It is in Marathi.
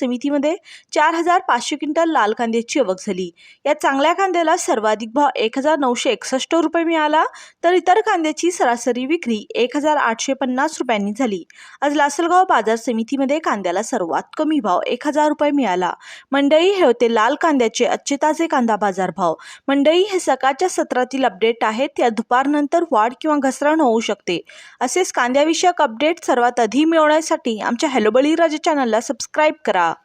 समितीमध्ये चार हजार पाचशे क्विंटल लाल कांद्याची आवक झाली. या चांगल्या कांद्याला सर्वाधिक भाव एक हजार नऊशे एकसष्ट रुपये मिळाला तर इतर कांद्याची सरासरी विक्री एक हजार आठशे पन्नास रुपयांनी झाली. आज लासलगाव बाजार समितीमध्ये कांद्याला सर्वात कमी भाव एक हजार रुपये मिळाला. मंडई हे होते लाल कांद्याचे आजचे ताजे कांदा बाजार भाव मंडई हे सकाळच्या सत्रातील अपडेट आहेत या दुपारनंतर वाढ किंवा घसरण होऊ शकते. असेच कांद्याविषयक अपडेट सर्वात आधी मिळवण्यासाठी आमच्या हॅलो बळीराजा चॅनलला सबस्क्राईब करा.